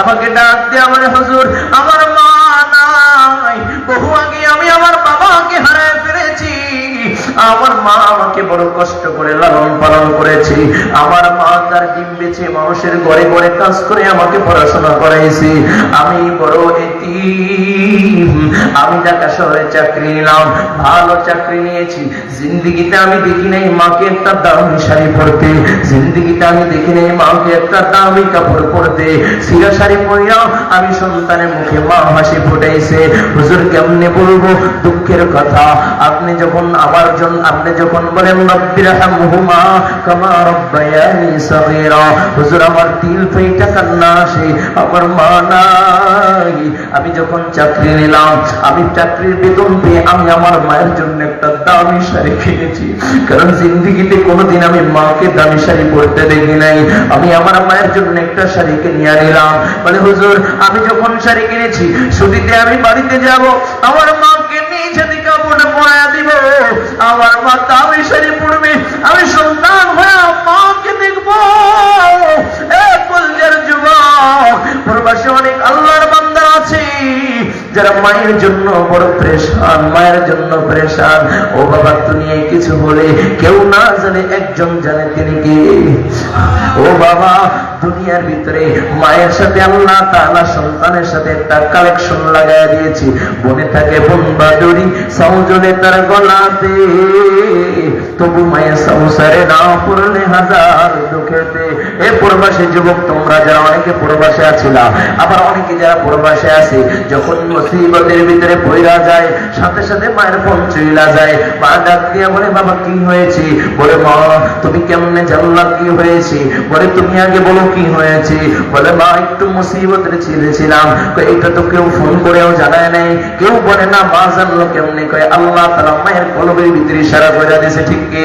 আমাকে ডাক দিয়ে আমার হুজুর, আমার মা নাই। বহু আগে আমি আমার বাবাকে হারায় ফেলেছি। আমার মা আমাকে বড় কষ্ট করে, লালন পালন করেছে। আমার মা তার ডিম বেছে মানুষের ঘরে ঘরে কাজ করে আমাকে পড়াশোনা করাইছে। আমি বড় এতিম আমি ঢাকা শহরে চাকরি নিলাম, ভালো চাকরি নিয়েছি। জিন্দিগিতে আমি দেখি নাই মাকে একটা দামি শাড়ি পরতে। জিন্দিগিতে আমি দেখি নাই মাকে একটা দামি কাপড় পরতে। সিরা শাড়ি পরিয়াও আমি সন্তানের মুখে মা হাসি ফুটাইছে। হুজুর, কেমনে বলব? দুঃখের কথা। আপনি যখন আমার জন্য আপনি যখন বলেন রব্বির হামহুমা কামা রব্বায়ানি সগীরা। হুজুর, আমার তিল ফেইটা কান্না আসে, আমার মা নাই। আমি যখন চাকরি নিলাম, আমি চাকরির বেতন পেয়ে আমি আমার মায়ের জন্য একটা দামি শাড়ি কিনেছি। কারণ জিন্দিগিতে কোনোদিন আমি মাকে দামি শাড়ি পরতে দেখি নাই। আমি আমার মায়ের জন্য একটা শাড়ি কিনে নিলাম। বলে, হুজুর, আমি যখন শাড়ি কিনেছি ছুটিতে আমি বাড়িতে যাব। আমার মাকে নিজ পরায়া দিব। আমার মাতা, আমি শাড়ি পড়বে আমি সন্তান হয়ে মাকে দেখব। এ কলজার যুবক, প্রবাসী অনেক আল্লাহর বান্দা আছে। যারা মায়ের জন্য বড় প্রেশান, মায়ের জন্য প্রেশান, ও বাবা দুনিয়ায় কিছু বলে কেউ না জানে, একজন জানে তিনি কে? ও বাবা, দুনিয়ার ভিতরে মায়ের সাথে আল্লাহ তাআলা, সন্তানের সাথে একটা কালেকশন লাগায় দিয়েছি। বনে থাকে বোন বাদুরি সৌজনে তার গলাতে, তবু মায়ের সংসারে না পড়লে হাজার দুঃখেতে। এ প্রবাসী যুবক, তোমরা যারা অনেকে প্রবাসে আছিলা, আবার অনেকে যারা প্রবাসে আছে, যখন মুসিবতের ভিতরে পইরা যায়, সাথে সাথে মায়ের ফোন চইলা যায়। মা ডাক দিয়া বলে, বাবা, কি হয়েছে? বলে, মা, তুমি কেমনে জানলা কি হয়েছে? বলে, তুমি আগে বলো কি হয়েছে? বলে, মা, একটু মুসিবতের ছিলেছিলাম এটা তো কেউ ফোন করেও জানায় নাই। কেউ বলে, না, মা, জানলো কেমনে? কয়, আল্লাহ তালা মায়ের কলবের ভিতরে সারা করে দিয়েছে, ঠিক কি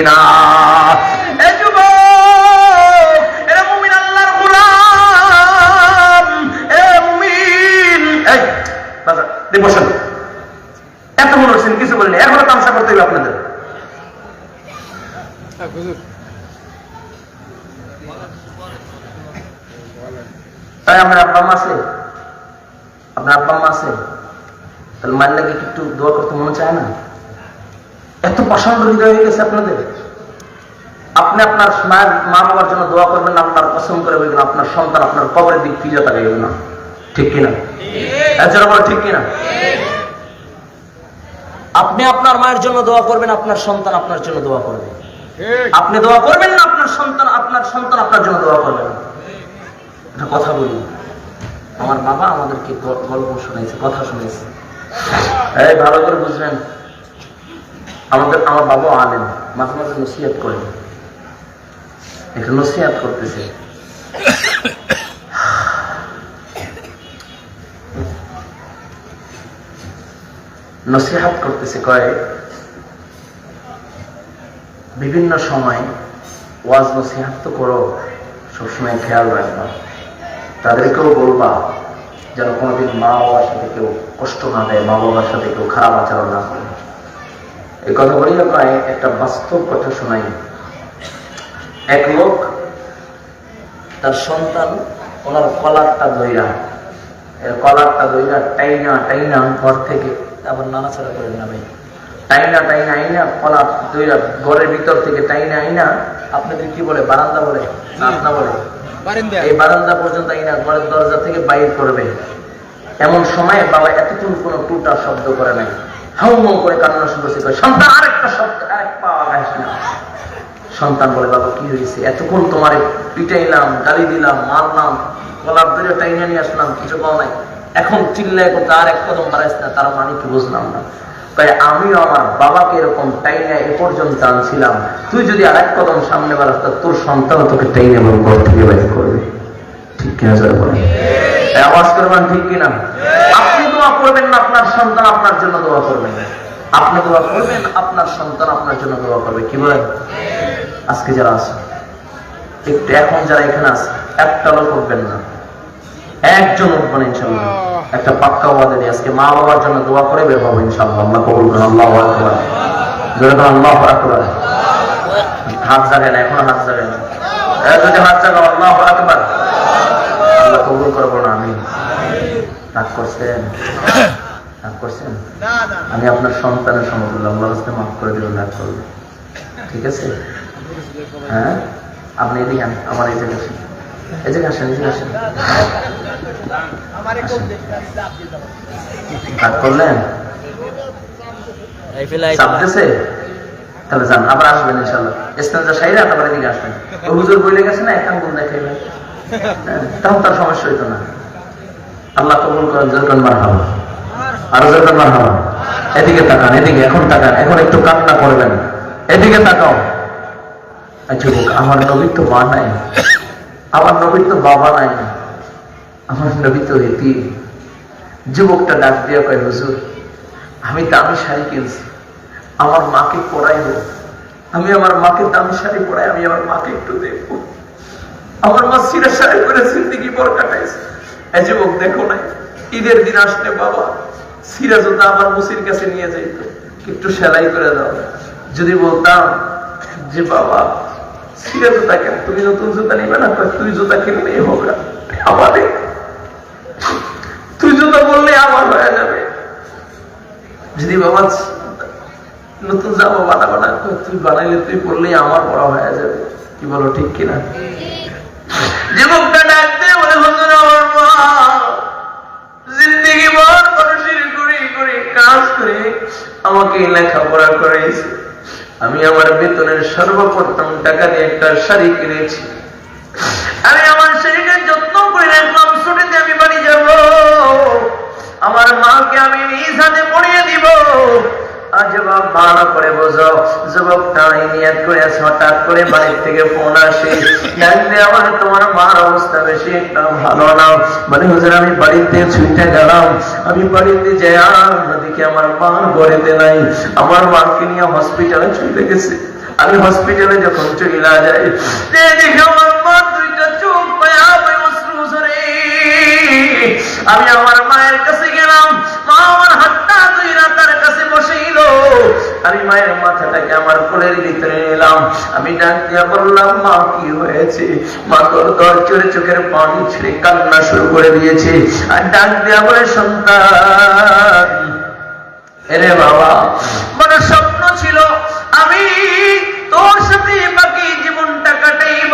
আব্বা মা আছে? আপনার আব্বা মা আছে? তাহলে মায়ের লাগে একটু দোয়া করতে মনে চায় না? এত পছন্দ হৃদয় হয়ে গেছে আপনাদের। আপনি আপনার মা বাবার জন্য দোয়া করবেন আপনার পছন্দ করে বলবেন আপনার সন্তান আপনার কবরের দিক ফিরে তাকাইবে না। ঠিক কিনা? এছাড়া ঠিক কিনা? আপনি আপনার মায়ের জন্য দোয়া করবেন, আপনার সন্তান আপনার জন্য দোয়া করবে। আপনি দোয়া করবেন না, আপনার সন্তান আপনার সন্তান আপনার জন্য দোয়া করবেন কথা বলি। আমার বাবা আমাদেরকে গল্প শোনাইছে, কথা শুনাইছে। এই, ভালো করে বুঝলেন আমাদের, আমার বাবা আলেন মাঝে মাঝে নসিহাত করেন। একটু নসিহাত করতেছে। নসিহাত করতেছে কয়, বিভিন্ন সময় ওয়াজ নসিহাত তো করো, সবসময় খেয়াল রাখবা। তাদেরকেও বলবা যেন কোনোদিন মা বাবার সাথে কেউ কষ্ট না দেয়, মা বাবার সাথে কেউ খারাপ আচরণ না করে। এই কথা বলি আপনার একটা বাস্তব কথা শোনাই। এক লোক তার সন্তান, ওনার কলারটা দইরা কলারটা দইরা টাইনা টাইনা ঘর থেকে আবার নাড়াচাড়া করেন না ভাই টাইনা টাইনা আইনা, কলার দইরা ঘরের ভিতর থেকে টাইনা আইনা, আপনাদের কি বলে? বারান্দা বলে? না বলে? এই বারান্দা পর্যন্ত ঘরের দরজা থেকে বাইর করবে এমন সময় বাবা এতক্ষণ কোনো টুটা শব্দ করে নাই। করে কান্না শুরু সন্তান, আরেকটা শব্দ, আরেক পাওয়া না। সন্তান বলে, বাবা, কি হয়েছে এতক্ষণ তোমারে পিটাইলাম, গালি দিলাম, মারলাম গলার ধরে টাইনা নিয়ে আসলাম, কিছু পাও নাই। এখন চিল্লায় করতে আর এক কদম বাড়াইছে না, তার মানে কি বুঝলাম না? তাই আমিও আমার বাবাকে এরকম টাইনা এ পর্যন্ত আনছিলাম। তুই যদি আর এক কদম সামনে বাড়াস তোর সন্তান তোকে টাইনে এবং ঘর থেকে বাইর করবে। ঠিক কিনা স্যার বলেন? আওয়াজ করবেন ঠিক কিনা? আপনি দোয়া করবেন না আপনার সন্তান আপনার জন্য দোয়া করবেন আপনি দোয়া করবেন, আপনার সন্তান আপনার জন্য দোয়া করবে। কি বলেন? আজকে যারা আছে, একটু এখন যারা এখানে আছে, একটা লোক উঠবেন না। একজন উঠবেন ইনশাল্লাহ একটা পাক্কা ওয়াদে দিয়ে আজকে মা বাবার জন্য দোয়া করে বের হব ইনশাল্লাহ আল্লাহ কবুল করেন, আল্লাহ আকবার। করেন আল্লাহ আকবার। হাত জাগে না, এখনও হাত জাগে না? যদি হাত জাগাও, আল্লাহ আকবার। আল্লাহ কবুল করব না আমি রাগ করছেন? রাগ করছেন? আমি আপনার সন্তানের সমতুল্য আল্লাহ রাস্তে মাফ করে দিলাম রাগ করব ঠিক আছে? হ্যাঁ? আপনি এদিকে আমার এই জায়গায় আসেন। এই জায়গায় আসেন, এই জায়গায় আসেন। রাগ করলেন? এই ফেলাই চাপ গেছে তাহলে যান আবার আসবেন ইনশাল্লাহ ইসলামটা সাইরা তারপরে এদিকে আসবেন। হুজুর বইলে গেছে না এক আঙ্গুল দেখাইবেন হ্যাঁ, তখন তার সমস্যা হইতো না। আল্লাহ কবুল করেন যেরকম মার হাওয়া আরও যেরকম মার হাওয়া এদিকে তাকান এদিকে এখন তাকান এখন একটু কান্না করবেন। এদিকে তাকাও। আচ্ছা আমার নবীর তো মা নাই। আমার নবীর তো বাবা নাই। আমার নবী তো এটি যুবকটা ডাক দিয়ে কয়, হুজুর, আমি দামি শাড়ি কিনছি, আমার মাকে পড়াইব আমি আমার মাকে দামি শাড়ি পড়াই আমি আমার মাকে একটু দেখব। আমার মা সিরা শাড়ি করে জিন্দিগি বড় কাটাইছে। এই যুবক, দেখো নাই, ঈদের দিন আসলে বাবা সিরা জুতা আমার মুসির কাছে নিয়ে যাইতো, একটু সেলাই করে দাও। যদি বলতাম যে, বাবা, সিরা জুতা কেন? তুমি নতুন জুতা নিবে না? তুই জুতা কিনলেই হোক না। আমাদের বললে আমার হয়ে যাবে। যদি বাবা নতুন জামা বানাবো না তুই বানাইলে তুই পড়লেই আমার পড়া হয়ে যাবে। কি বলো ঠিক কিনা? যুবকটা ডাকতে বলে হুজুর আমার মা জিন্দগি ভর মানুষের করে করে কাজ করে আমাকে লেখাপড়া করাইছে। আমি আমার বেতনের সর্বপ্রথম টাকা দিয়ে একটা শাড়ি কিনেছি। আমি আমার শরীরের যত্ন করে রাখলাম ছুটিতে আমি বাড়ি যাব। আমার মাকে আমি নিজ হাতে পড়িয়ে দিব। আমি বাড়িতে ছুটে গেলাম। আমি বাড়িতে যাই আমার মা গড়েতে নাই। আমার মাকে নিয়ে হসপিটালে চলে গেছে। আমি হসপিটালে যখন চলে যাই আমার মা দুইটা চোখ পায়া। আমি আমার মায়ের কাছে গেলাম। মা আমার হাতটা দুইরা তার কাছে বসেইল আমি মায়ের মাথাটাকে আমার কোলের ভিতরে নিলাম। আমি ডাক দিয়া বললাম, মা, কি হয়েছে? মা তোর দর চোরে চোখের পানি ছেড়ে কান্না শুরু করে দিয়েছে। আর ডাক দিয়া বলে, সন্তান, এরে বাবা মানে স্বপ্ন ছিল। আমি তোর সাথে বাকি জীবনটা কাটাইব।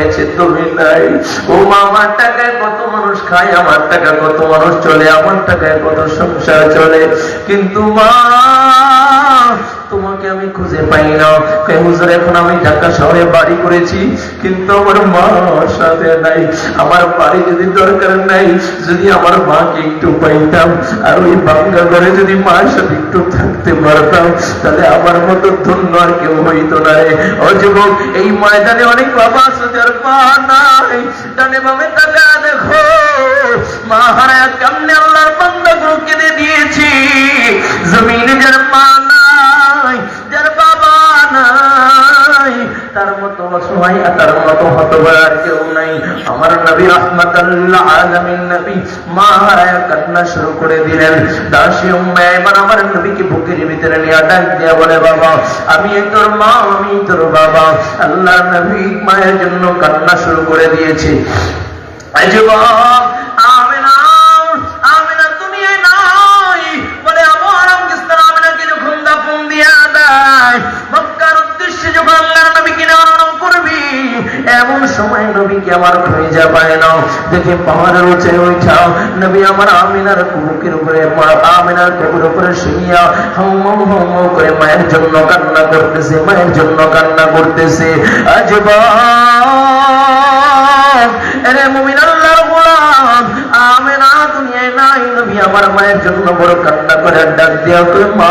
হয়েছে তুমি নাই। ও আমার টাকায় কত মানুষ খায়, আমার টাকা কত মানুষ চলে, আমার টাকায় কত সংসার চলে। কিন্তু মা খুঁজে পাই না। কে এখন আমি ঢাকা শহরে বাড়ি করেছি, কিন্তু আমার মা সাথে নাই। আমার বাড়ি যদি দরকার নাই, যদি আমার মাকে একটু পাইতাম, আর ওই বাংলা ঘরে যদি মার সাথে একটু থাকতে পারতাম, তাহলে আমার মতো ধন্য আর কেউ হইতো না রে। ও যুবক, এই ময়দানে অনেক বাবা আছে, যার মা নাই। ডানে বামে টাকা দেখো, মা হারায় কেমনে আল্লাহর বান্দাগুলো কিনে দিয়েছি। জমিনে তার মতো তার মতো হতভাগা কেউ নাই। আমার নবী রহমাতাল্লাহ আলামিন নবী মা হারায় কান্না শুরু করে দিলেন। দাসী উম্মে, এবার আমার নবীকে বুকের ভিতরে নিয়ে ডাক দিয়া বলে, বাবা, আমি তোর মা, আমি তোর বাবা। আল্লাহ নবী মায়ের জন্য কান্না শুরু করে দিয়েছে। যুবক, আমেনা আমেনা দুনিয়ায় নাই? বলে, আমার আফগানিস্তান আমেনাকে যখন দাফন দিয়া দেয়, মক্কার উদ্দেশ্যে যখন আল্লাহর নবীকে করবি এমন সময় নবীকে আমার খুঁজে পায় না। দেখে পাহাড়ের উঠে উঠাও নবী আমার আমিনার কুবুকের উপরে আমিনার কুবুর উপরে মাউ হাউ মাউ করে মায়ের জন্য কান্না করতেছে, মায়ের জন্য কান্না করতেছে। আজ এরে মুমিন আমার মায়ের জন্য বড় কান্না করে ডাক দিয়া কই মা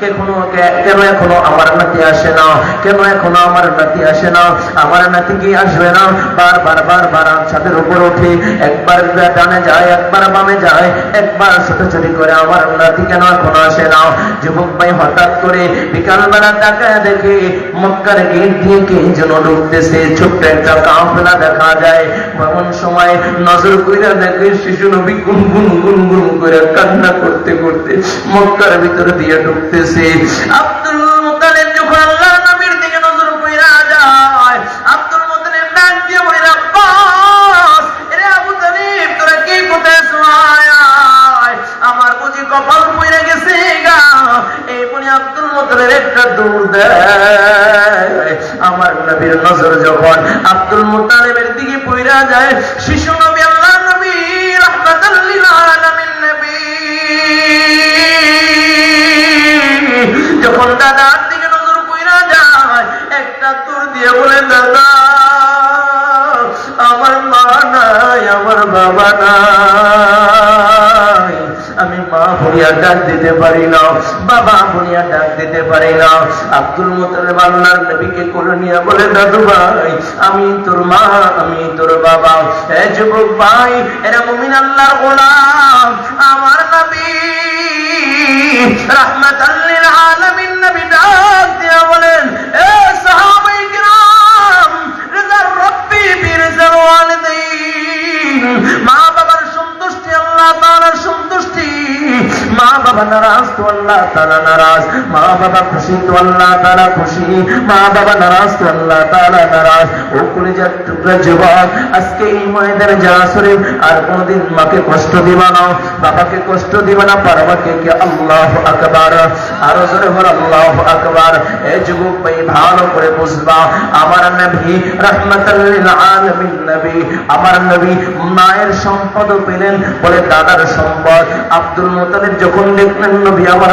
কেন এখনও আমার নাতি আসে না? কেন এখনও আমার নাতি আসে না? আমার নাতি কি আসবে না? বারবার বারবার ছাদের উপর একবার ডানে যায়, একবার বামে যায়। একবার ছোটাছুটি করে আমার নাতি কেন এখনও আসে না? যুবক ভাই হঠাৎ করে বিকালবেলা দেখে মক্কার গেট দিয়ে কে যেন ঢুকতেছে। ছোট্ট একটা দেখা যায়। সময় নজর কইরা দেখে শিশু নবী করে কান্না করতে করতে মক্কার ভিতরে দিয়ে ঢুকতেছে। আব্দুল মুতালিব যখন আল্লাহর নবীর দিকে নজর কইরা যায়, আব্দুল মুতালিব দিয়ে আব্বাস আবু তালিব, তোরা কি কোথায় আমার বুঝি কপাল পড়ে গেছে গা। এই আব্দুল মুতালিব একটা দৌড় দেয়। আমার নবীর নজর যখন আব্দুল মুতালিবের দিকে পইরা যায়, শিশু নবী যখন দাদার দিকে নজর পইরা যায়, একটা তোর দিয়ে বলে দাদা আমার মা নাই, আমার বাবা নাই। আমি মা বলিয়া ডাক দিতে পারি না, বাবা বলিয়া ডাক দিতে পারি না। আব্দুল মুতালিব আল্লাহর নবীকে কোলে নিয়ে বলে, দাদু ভাই, আমি তোর মা, আমি তোর বাবা। এ যুবক ভাই, এরা মুমিন আল্লাহর গোলাম। আমার নবী, রাহমাতাল লিল আলামিন নবী ডাক দিয়া বলেন এ সাহাবাই কিরাম রিজার মা বাবার সন্তুষ্টি মা বাবা নারাজ আল্লাহ নারাজ। মা বাবা খুশি তো আল্লাহ খুশি। মা বাবা নারাজ তো আল্লাহ নারাজ। ও টুকরা আজকে এই ময়দানে আর কোনদিন মাকে কষ্ট না। বাবাকে কষ্ট না, পারবাকে কি? আল্লাহ আকবার। আরও জোরে বল, আল্লাহ আকবার। এই যুবক ভাই, ভালো করে বুঝবা। আমার নবী রাহমাতাল লিল আলামিন নবী, আমার নবী মায়ের পেলেন বলে দাদার সম্পদ। আব্দুল মুতালিব যখন দেখলেন নবী, আমার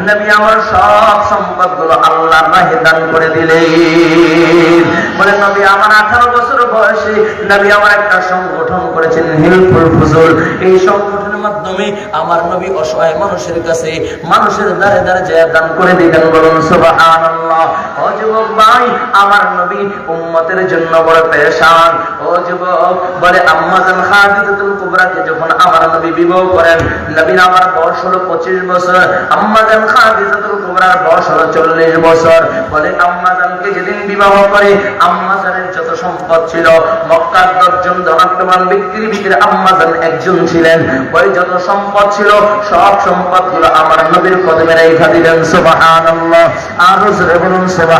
নবী আমার করে দিলেন। বলে, নবী, আমার আঠারো বছর বয়সে নবী আমার একটা সংগঠন করেছেন হেল্পফুল ফুজুল। এই সংগঠনের মাধ্যমে আমার নবী অসহায় মানুষের কাছে মানুষের দ্বারে দ্বারে যায় দান করে দিলেন বলুন যুবক ভাই, আমার নবী উম্মতের জন্য বড় পেরেশান। ও যুবক, বলে যখন আমার নবী বিবাহ করেন আমার বয়স হলো পঁচিশ বছর। আম্মাজান কুবরার বয়স হলো চল্লিশ বছর। বলে আম্মাজানকে যেদিন বিবাহ করে আম্মাজানের যত সম্পদ ছিল, মক্কার দশজন ধনাত্মবান ব্যক্তির আম্মাজান একজন ছিলেন। ওই যত সম্পদ ছিল, সব সম্পদগুলো আমার নবীর কদমে রেখা দিলেন আল্লাহ আরও বলুন সুবাহান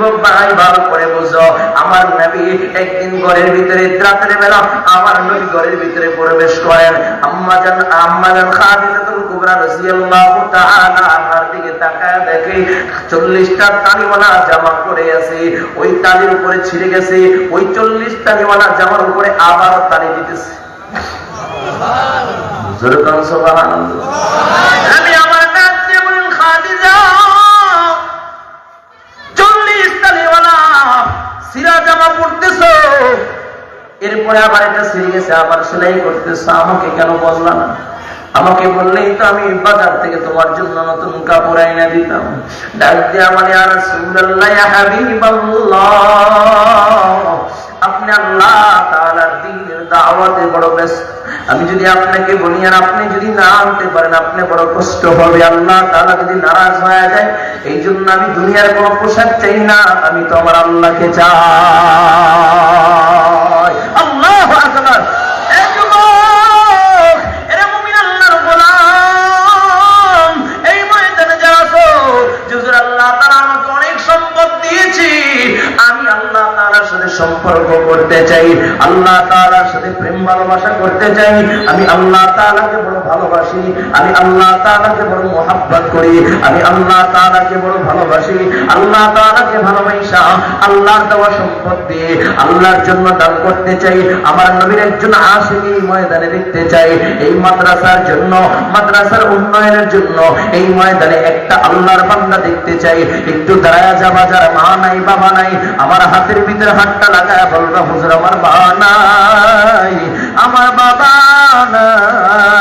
যুবক ভাই ভালো করে বুঝো আমার নবী একদিন ঘরের ভিতরে রাতের বেলা আমার নবী ঘরের ভিতরে প্রবেশ করেন। আম্মা জান আম্মা জান খাদিজাতুল কুবরা রাদিয়াল্লাহু তাআলা আমার দিকে তাকায় দেখে 40টা তালিওয়ালা জামা পরে আছে। ওই তালির উপরে ছিঁড়ে গেছে ওই 40 তালিওয়ালা জামার উপরে আবার তালি দিতেছে। জোরে কান সুবহানাল্লাহ। আমি জামা পড়তেছ এরপরে আবার এটা ছিঁড়ে গেছে, আবার সেলাই করতেছ। আমাকে কেন বললা না? আমাকে বললেই তো আমি বাজার থেকে তোমার জন্য নতুন কাপড় আইনা দিতাম। ডাক দিয়ে আমার আর সুন্দর আপনি আল্লাহ তাআলার দ্বীনের দাওয়াতে বড় ব্যস্ত। আমি যদি আপনাকে বলি, আর আপনি যদি না আনতে পারেন, আপনি বড় কষ্ট হবে আল্লাহ তাআলা যদি নারাজ হয়ে যায় এই জন্য আমি দুনিয়ার কোনো পোশাক চাই না। আমি তো আমার আল্লাহকে চাই। আল্লাহ তালার সাথে প্রেম ভালোবাসা করতে চাই আমি আল্লাহ তালাকে ভালোবাসি। আমি আল্লাহ তাআলাকে বড় মোহাব্বত করি। আমি আল্লাহ তাআলাকে বড় ভালোবাসি। আল্লাহ তাআলাকে ভালোবাসা আল্লাহর দেওয়া সম্পদ দিয়ে আল্লাহর জন্য দান করতে চাই। আমার নবীর একজন এই ময়দানে দেখতে চাই। এই মাদ্রাসার জন্য, মাদ্রাসার উন্নয়নের জন্য এই ময়দানে একটা আল্লাহর বান্দা দেখতে চাই। একটু দাঁড়ায় যাবা যার মা নাই, বাবা নাই, আমার হাতের ভিতরে হাতটা লাগায় বলবা হুজুর, আমার মা নাই, আমার বাবা নাই।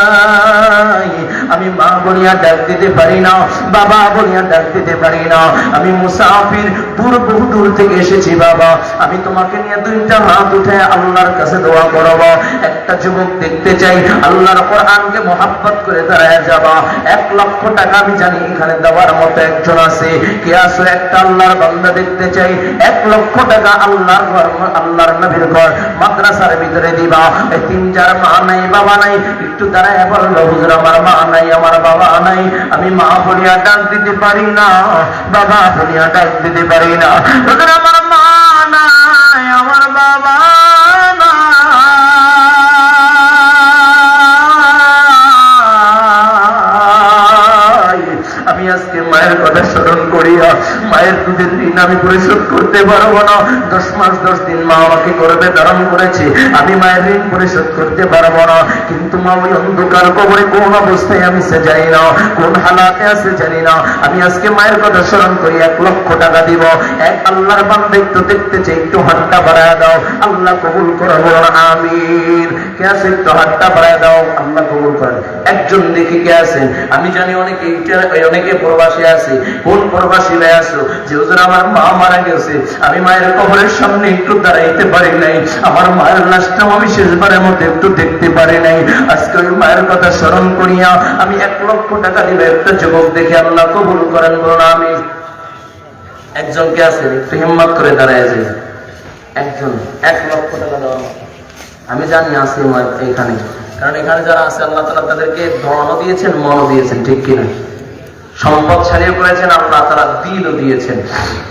মা বলিয়া ডাক দিতে পারি না, বাবা বলিয়া ডাক দিতে পারি না। আমি মুসাফির দূর বহু দূর থেকে এসেছি, বাবা। আমি তোমাকে নিয়ে দুইটা হাত উঠে আল্লাহর কাছে দোয়া করব। একটা যুবক দেখতে চাই, আল্লাহর কোরআনকে মোহাব্বত করে দাঁড়ায় যাবা। এক লক্ষ টাকা আমি জানি এখানে দেওয়ার মতো একজন আছে। কে আসো, একটা আল্লাহর বান্দা দেখতে চাই। এক লক্ষ টাকা আল্লাহর ঘর, আল্লাহর নবীর ঘর। মাদ্রাসার ভিতরে দিবা। তিন চার মা নাই, বাবা নাই। একটু দাঁড়ায় বলল, হুজুর, আমার মা নাই, আমার বাবা নাই, আমি মা বলিয়া ডাক দিতে পারি না, বাবা বলিয়া ডাক দিতে পারি না। আমার মা আমি পরিশোধ করতে পারব না। দশ মাস, দশ দিন মা আমাকে গর্বে ধারণ করেছে। আমি মায়ের ঋণ পরিশোধ করতে পারব না। কিন্তু মা ওই অন্ধকার কবরে কোন অবস্থায় আমি সে জানি না। কোন হালাতে আছে জানি না। আমি আজকে মায়ের কথা স্মরণ করি, এক লক্ষ টাকা দিব। এক আল্লাহর বান্দা একটু দেখতে চাই, একটু হাতটা বাড়ায় দাও। আল্লাহ কবুল করে আমিন। কে আছে একটু হাতটা বাড়ায় দাও? আল্লাহ কবুল করেন। একজন দেখি কে আছেন? আমি জানি অনেকে অনেকে প্রবাসী আছে। কোন প্রবাসী ভাই আছো? যে হুজুর, আমার মা মারা গেছে। আমি মায়ের কবরের সামনে একটু দাঁড়াইতে পারি নাই। আমার মায়ের লাশটাও আমি শেষবারের মধ্যে একটু দেখতে পারি নাই। আজকে ওই মায়ের কথা স্মরণ করিয়া আমি এক লক্ষ টাকা দিবে। একটা যুবক দেখে আল্লাহ কবুল করেন, বলুন, আমি একজনকে আছে একটু হিম্মত করে দাঁড়ায় যে একজন, এক লক্ষ টাকা দেওয়া আমি জানি আছে এখানে। কারণ এখানে যারা আছে, আল্লাহ তালা তাদেরকে ধনও দিয়েছেন মনও দিয়েছেন, ঠিক কিনা? সম্পদ ছাড়িয়ে করেছেন আল্লাহ তারা দিলও দিয়েছেন।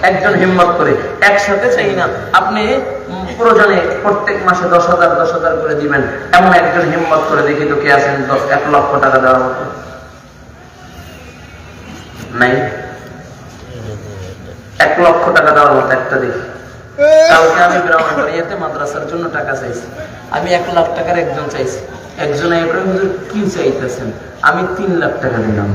একজন হিম্মত করে, একসাথে চাই না, আপনি প্রয়োজনে প্রত্যেক মাসে দশ হাজার দশ হাজার করে দিবেন। এমন একজন হিম্মত করে দেখি তো কে আছেন, দশ, এক লক্ষ টাকা দেওয়ার মতো। নাই? এক লক্ষ টাকা দেওয়ার মতো একটা দেখি। কালকে আমি ব্রাহ্মণবাড়িয়াতে মাদ্রাসার জন্য টাকা চাইছি। আমি এক লাখ টাকার একজন চাইছি। একজন কি চাইতেছেন? আমি তিন লাখ টাকা দিলাম।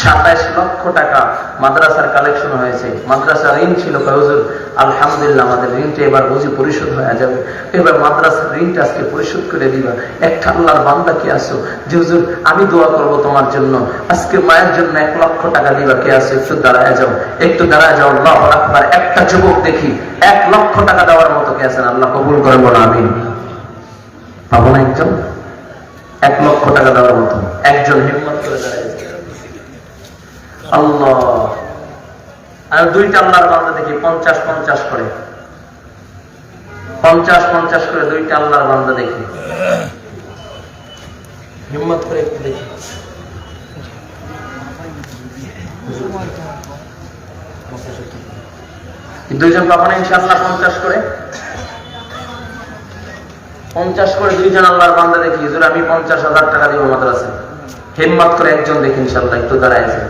সাতাইশ লক্ষ টাকা মাদ্রাসার কালেকশন হয়েছে। মাদ্রাসা ঋণ ছিল হুজুর, আলহামদুলিল্লাহ আমাদের ঋণটা এবার বুঝি পরিশোধ হয়ে যাবে। এবার মাদ্রাসার ঋণটা আজকে পরিশোধ করে দিবা। একটা আল্লাহর বান্দা কি আসো যে হুজুর, আমি দোয়া করব তোমার জন্য। আজকে মায়ের জন্য এক লক্ষ টাকা দিবা কে আসো একটু দাঁড়ায় যাও। একটু দাঁড়ায় যাও, আল্লাহ আকবার। একটা যুবক দেখি, এক লক্ষ টাকা দেওয়ার মতো কে আছেন? আল্লাহ কবুল করেন বলো আমি পাবো না একজন, এক লক্ষ টাকা দেওয়ার মতো, একজন হিম্মত করে আল্লাহ। আর দুইটা আল্লাহর বান্দা দেখি, পঞ্চাশ পঞ্চাশ করে। পঞ্চাশ পঞ্চাশ করে দুইটা আল্লাহর বান্দা দেখি। হিম্মত করে একটু দেখি। দুইজন পাবো না ইনশাআল্লাহ পঞ্চাশ করে। পঞ্চাশ করে দুইজন আল্লাহর বান্দা দেখি, হুজুর, আমি পঞ্চাশ হাজার টাকা দিব মাদ্রাসে হিম্মত করে একজন দেখি ইনশাআল্লাহ, একটু দাঁড়ায় আছে।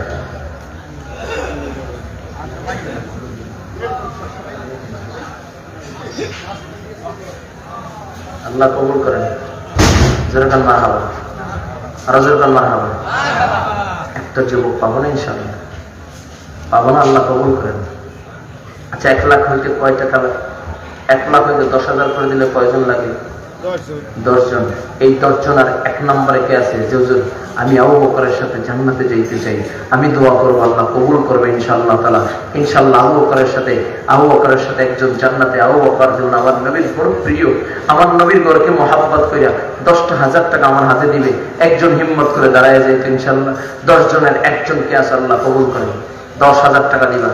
আল্লাহ কবুল করেন। একটা যুবক পাবো না ইনশাল্লাহ পাবো না, আল্লাহ কবুল করেন। আচ্ছা এক লাখ হইতে কয় টাকা? এক লাখ হইতে দশ হাজার করে দিলে কয়জন লাগে? দশজন। এই এক নম্বরে কে আছে? যে আমি আবু বকরের সাথে জান্নাতে যাইতে চাই। আমি দোয়া করব, আল্লাহ কবুল করবে তালা আবু বকরের সাথে, আবু বকরের সাথে একজন জান্নাতে, আবু বকর যেমন আমার নবীর বড় প্রিয়, আমার নবীর গড়কে মহাব্বত করিয়া দশটা হাজার টাকা আমার হাতে দিবে। একজন হিম্মত করে দাঁড়ায় যাইতে ইনশাআল্লাহ। দশ জনের একজন কে আছে? আল্লাহ কবুল করে। দশ হাজার টাকা দিবা।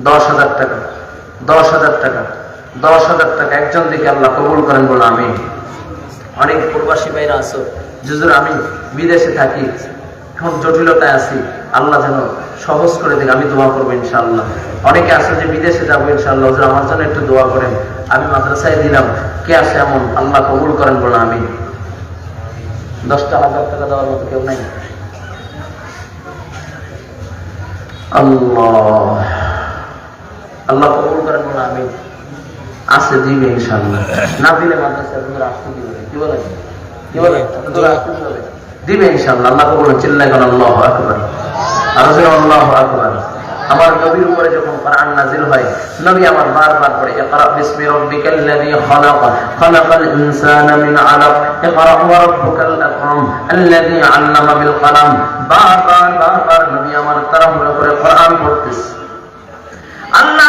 দশ হাজার টাকা। দশ হাজার টাকা। দশ হাজার টাকা একজন দিকে আল্লাহ কবুল করেন বলে আমি। অনেক প্রবাসী ভাইরা আছো। যুজুর আমি বিদেশে থাকি। এখন জটিলতায় আছি। আল্লাহ যেন সহজ করে দিক, আমি দোয়া করব ইনশাআল্লাহ। অনেকে আছে যে বিদেশে যাব ইনশাআল্লাহ। হুজুর, আমার জন্য একটু দোয়া করেন। আমি মাদ্রাসায় দিলাম, কে আছে এমন? আল্লাহ কবুল করেন বলে আমি। দশটা হাজার টাকা দেওয়ার মতো কেউ নাই। আল্লাহ। আল্লাহ কবুল করেন বলে আমি। আসতে দিবে ইনশাআল্লাহ। না দিলে মাদ্রাসা আপনারা আসতে দিবে কি বলে কি বলে আপনারা আসতে দিবে দিবে ইনশাআল্লাহ। আল্লাহ কবুল চিল্লাই করেন আল্লাহু আকবার। আর আল্লাহু আকবার। আমার নবীর উপরে যখন কোরআন নাজিল হয় নবী আমার বারবার পড়ে ইকরা বিসমি রাব্বিকাল্লাযী খালাক খালাকাল ইনসানা মিন আলাক ইকরা ওয়া রাব্বুকাল আকরাম আল্লাযী আল্লামা বিল কলম। বারবার বারবার নবী আমার তাড়াহুড়ো করে কোরআন পড়তেছে। আল্লাহ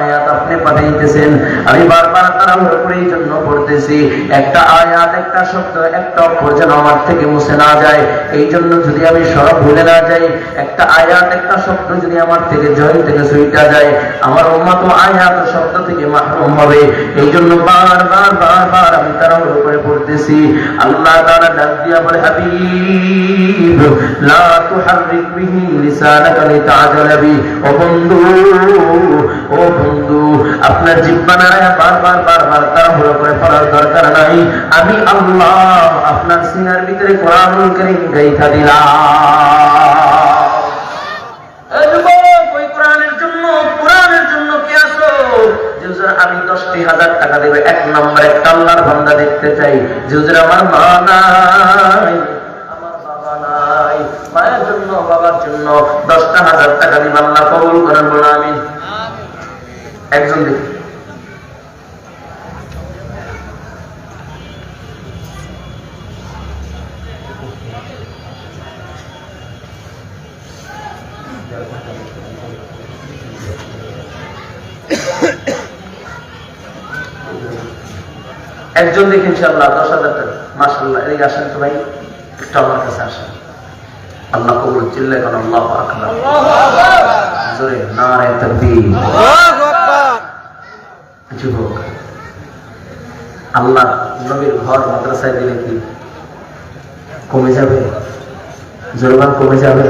পাঠাইতেছেন। আমি বারবার তার উপরে এই জন্য পড়তেছি। একটা আয়াত, একটা শব্দ, একটা অক্ষর যেন আমার থেকে মুছে না যায়। এই জন্য যদি আমি সব ভুলে না যাই, একটা আয়াত, একটা শব্দ যদি আমার থেকে জয় থেকে সুইটা যায়, আমার উম্মা আয়াত শব্দ থেকে মাহরুম হবে। এই জন্য বারবার বারবার আমি তার উপরে পড়তেছি। আল্লাহ তাআলা ডাক দিয়া বলে, হাবিব, লা তুহাররিক বিহি লিসানাকা লিতা'জালাবি ও বন্ধু ও বন্ধু আপনার জিহ্বা নাড়ায়া বারবার বারবার তাড়াহুড়ো করে পড়ার দরকার নাই। আমি আল্লাহ আপনার সিনার ভিতরে কোরআনুল কারীম গাইখা দিলাম। আমি দিব আল্লাহ কবুল করেন বলে আমি একজন দেখি একজন দেখি ইনশাল্লাহ দশ হাজার টাকা। মাসাল্লাহ এই আসেন তো ভাই একটু আমার কাছে আসেন। আল্লাহ কবুল চিল্লে কেন আল্লাহ আকবার। জোরে নারায় তাকবীর। যুবক আল্লাহ নবীর ঘর মাদ্রাসায় দিলে কি কমে যাবে? জলবায়ু কমে যাবে?